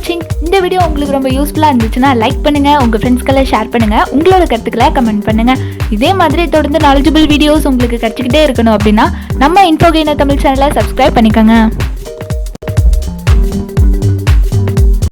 வாட்சிங் இந்த வீடியோ உங்களுக்கு ரொம்ப யூஸ்ஃபுல்லாக இருந்துச்சுன்னா லைக் பண்ணுங்கள் உங்கள் ஃப்ரெண்ட்ஸ்க்கெல்லாம் ஷேர் பண்ணுங்க உங்களோட கருத்துக்களை கமெண்ட் பண்ணுங்கள் இதே மாதிரி தொடர்ந்து நாலேஜபிள் வீடியோஸ் உங்களுக்கு கிடச்சிக்கிட்டே இருக்கணும் அப்படின்னா நம்ம இன்ஃபோகைன தமிழ் சேனலை சப்ஸ்கிரைப் பண்ணிக்கோங்க.